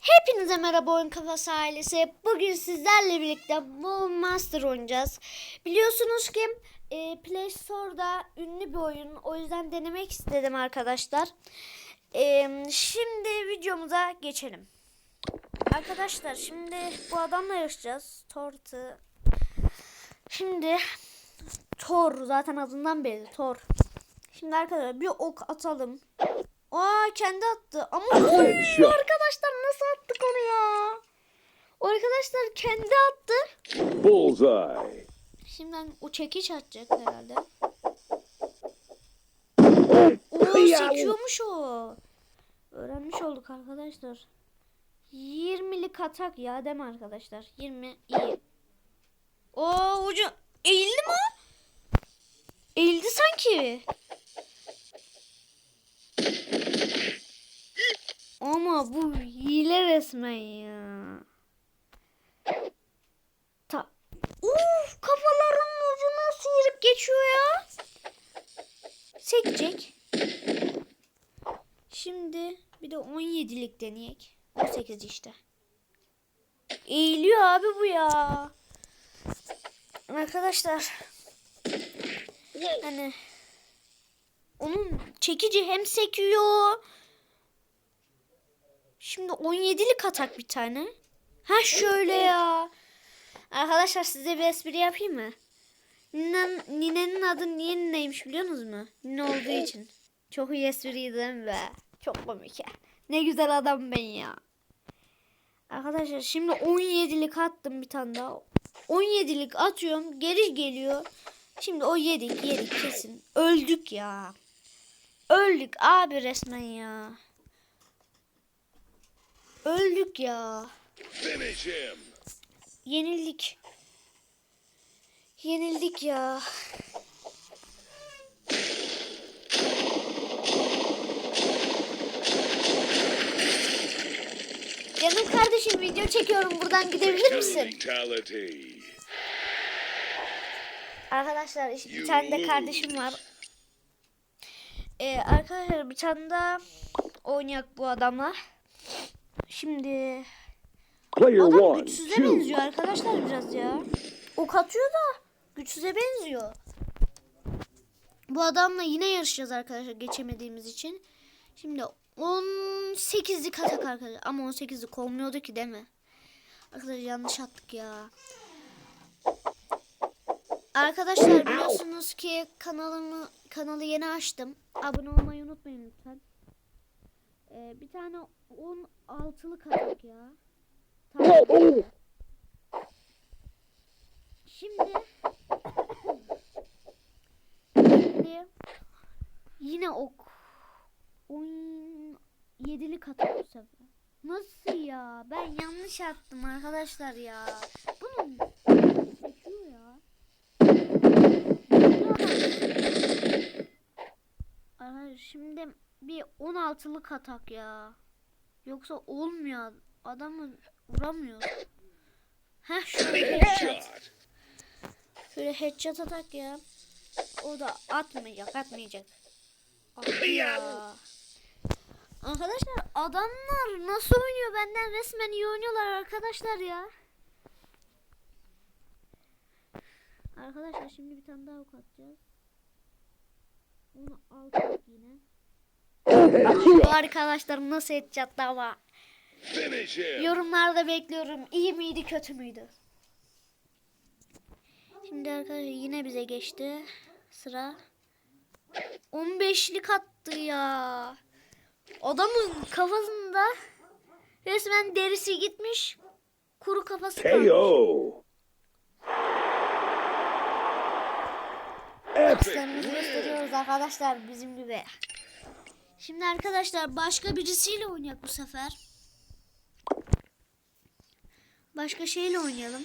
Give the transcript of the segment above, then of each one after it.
Hepinize merhaba oyun kafası ailesi. Bugün sizlerle birlikte bu Master oynayacağız. Biliyorsunuz ki e, Play Store'da ünlü bir oyun. O yüzden denemek istedim arkadaşlar. E, şimdi videomuza geçelim. Arkadaşlar şimdi bu adamla yarışacağız. Tortu. Şimdi Thor zaten adından belli Thor. Şimdi arkadaşlar bir ok atalım. Aa kendi attı. Ama Headshot. arkadaşlar nasıl attık onu ya? Arkadaşlar kendi attı. Bullseye. Şimdi o çekiç atacak herhalde. Oo Ya. sekiyormuş o. Öğrenmiş olduk arkadaşlar. 20'lik atak ya mi arkadaşlar? 20 iyi. Oo ucu eğildi mi? Eğildi sanki. Ama bu hile resmen ya. Ta Uf kafalarının ucuna sıyırıp geçiyor ya. Sekecek. Şimdi bir de 17'lik deneyek. 18 işte. Eğiliyor abi bu ya. Arkadaşlar. Hani onun çekici hem sekiyor. Şimdi 17'lik atak bir tane. Ha şöyle ya. Arkadaşlar size bir espri yapayım mı? Ninen, ninenin adı niye nineymiş biliyor musunuz mu? Nine olduğu için. Çok iyi espriydi değil be? Çok komik ya. Ne güzel adam ben ya. Arkadaşlar şimdi 17'lik attım bir tane daha. 17'lik atıyorum. Geri geliyor. Şimdi o yedik yedik kesin. Öldük ya. Öldük abi resmen ya. Öldük ya. Yenildik. Yenildik ya. Canım kardeşim video çekiyorum buradan gidebilir misin? Arkadaşlar işte bir tane de kardeşim var. Ee, arkadaşlar bir tane daha oynayak bu adamla. Şimdi Player Adam one, güçsüze choose. benziyor arkadaşlar biraz ya. Ok atıyor da güçsüze benziyor. Bu adamla yine yarışacağız arkadaşlar geçemediğimiz için. Şimdi 18'lik atak arkadaşlar. Ama 18'lik olmuyordu ki değil mi? Arkadaşlar yanlış attık ya. Arkadaşlar biliyorsunuz ki kanalımı kanalı yeni açtım. Abone olmayı unutmayın lütfen. Ee, bir tane 16'lık atak ya. Tamam. Şimdi Şimdi yine ok. Oyun yedilik atak bu sefer. Nasıl ya? Ben yanlış attım arkadaşlar ya. Bunun sekiyor ya. Arkadaşlar şimdi bir 16'lık atak ya. Yoksa olmuyor. Adamı vuramıyor. Heh şöyle headshot. Şöyle headshot atak ya. O da atmayacak atmayacak. Attı ya. Arkadaşlar adamlar nasıl oynuyor benden resmen iyi oynuyorlar arkadaşlar ya. Arkadaşlar şimdi bir tane daha ok atacağız. Onu aldık yine. Bu arkadaşlar nasıl headshot ama. Yorumlarda bekliyorum. İyi miydi kötü müydü? Şimdi arkadaşlar yine bize geçti. Sıra. 15'lik attı ya. Adamın kafasında resmen derisi gitmiş. Kuru kafası kalmış. KO. Gösteriyoruz arkadaşlar bizim gibi. Şimdi arkadaşlar başka birisiyle oynayak bu sefer. Başka şeyle oynayalım.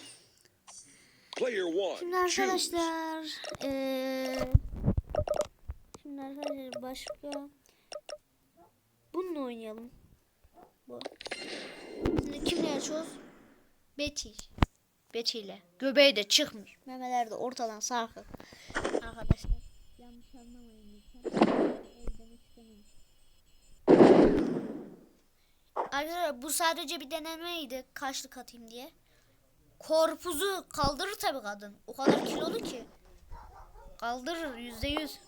Şimdi arkadaşlar eee Şimdi arkadaşlar başka Bununla oynayalım. Bu. Şimdi kimle yaşıyoruz? Betty. Betty ile. Göbeği de çıkmış. Memeler de ortadan sarkık. Arkadaşlar yanlış anlamayın lütfen. Arkadaşlar bu sadece bir denemeydi kaçlık atayım diye. Korpuzu kaldırır tabii kadın. O kadar kilolu ki. Kaldırır yüzde yüz.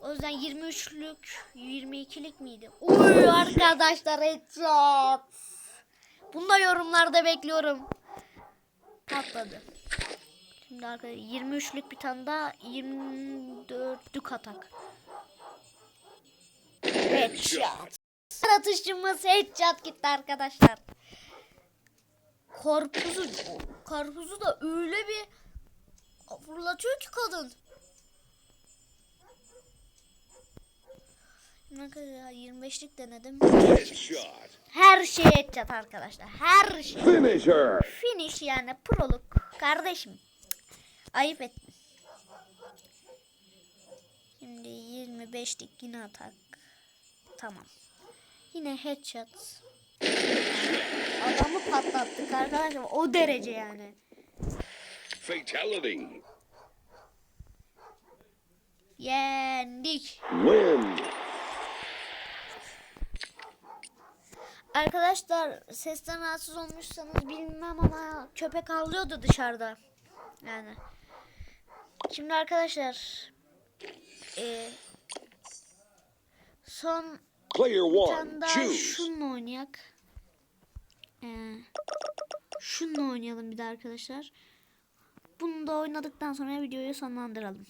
O yüzden 23'lük 22'lik miydi? Uy arkadaşlar headshot. Bunu da yorumlarda bekliyorum. Patladı. Şimdi arkadaşlar 23'lük bir tane daha 24'lük atak. Headshot. Atışımız headshot gitti arkadaşlar. Karpuzu, karpuzu da öyle bir fırlatıyor ki kadın. Şimdi arkadaşlar 25'lik denedim. Her şey headshot arkadaşlar. Her şey. Finish her. Finish yani proluk kardeşim. Ayıp ettin. Şimdi 25'lik yine atak. Tamam. Yine headshot. Adamı patlattık arkadaşlar. O derece yani. Fatality. Yendik. Win. Arkadaşlar sesten rahatsız olmuşsanız bilmem ama köpek avlıyordu dışarıda. Yani. Şimdi arkadaşlar e, son Player bir one. tane daha Choose. şununla oynayak. Ee, şununla oynayalım bir de arkadaşlar. Bunu da oynadıktan sonra videoyu sonlandıralım.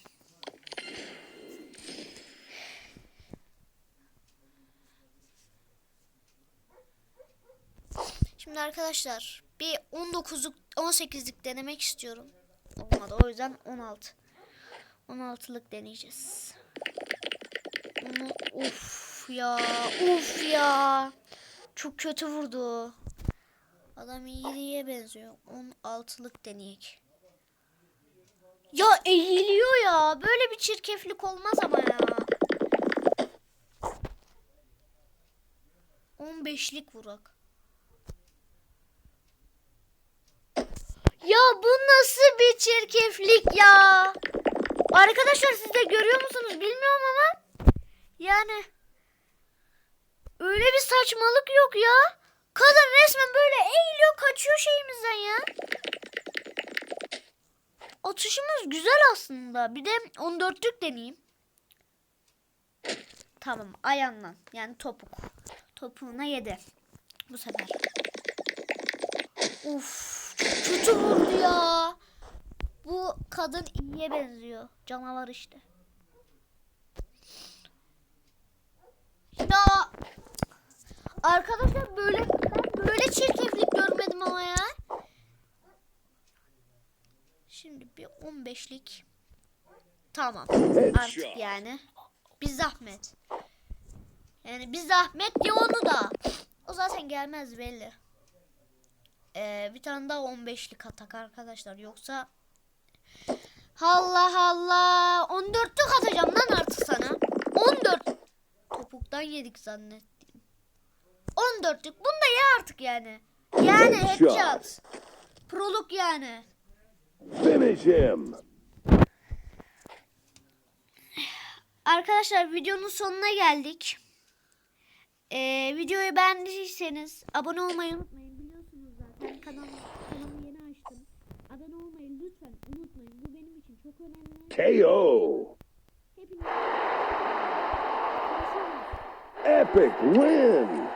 Şimdi arkadaşlar bir 19'luk 18'lik denemek istiyorum. Olmadı o yüzden 16. 16'lık deneyeceğiz. Onu of ya of ya. Çok kötü vurdu. Adam iyiliğe benziyor. 16'lık deneyek. Ya eğiliyor ya. Böyle bir çirkeflik olmaz ama ya. 15'lik vurak. Ya bu nasıl bir çirkeflik ya? Arkadaşlar siz de görüyor musunuz bilmiyorum ama yani öyle bir saçmalık yok ya. Kadın resmen böyle eğiliyor kaçıyor şeyimizden ya. Atışımız güzel aslında. Bir de 14'lük deneyeyim. Tamam ayağından yani topuk. Topuğuna yedi. Bu sefer. Çok kötü vurdu ya. Bu kadın iyiye benziyor. Canavar işte. Ya arkadaşlar böyle böyle çirkeflik görmedim ama ya. Şimdi bir 15'lik. Tamam. Artık yani. Bir zahmet. Yani bir zahmet ya onu da. O zaten gelmez belli. Ee, bir tane daha 15'lik atak arkadaşlar. Yoksa Allah Allah. 14'lük atacağım lan artık sana. 14. Topuktan yedik zannettim. 14'lük. Bunu da ye artık yani. Yani Headshot. Proluk yani. Finish him. Arkadaşlar videonun sonuna geldik. Ee, videoyu beğendiyseniz abone olmayı unutmayın. Biliyorsunuz zaten kanal, kanalımı yeni açtım. Abone olmayı lütfen unutmayın. Bu benim için çok önemli. KO. Hepiniz Epic win.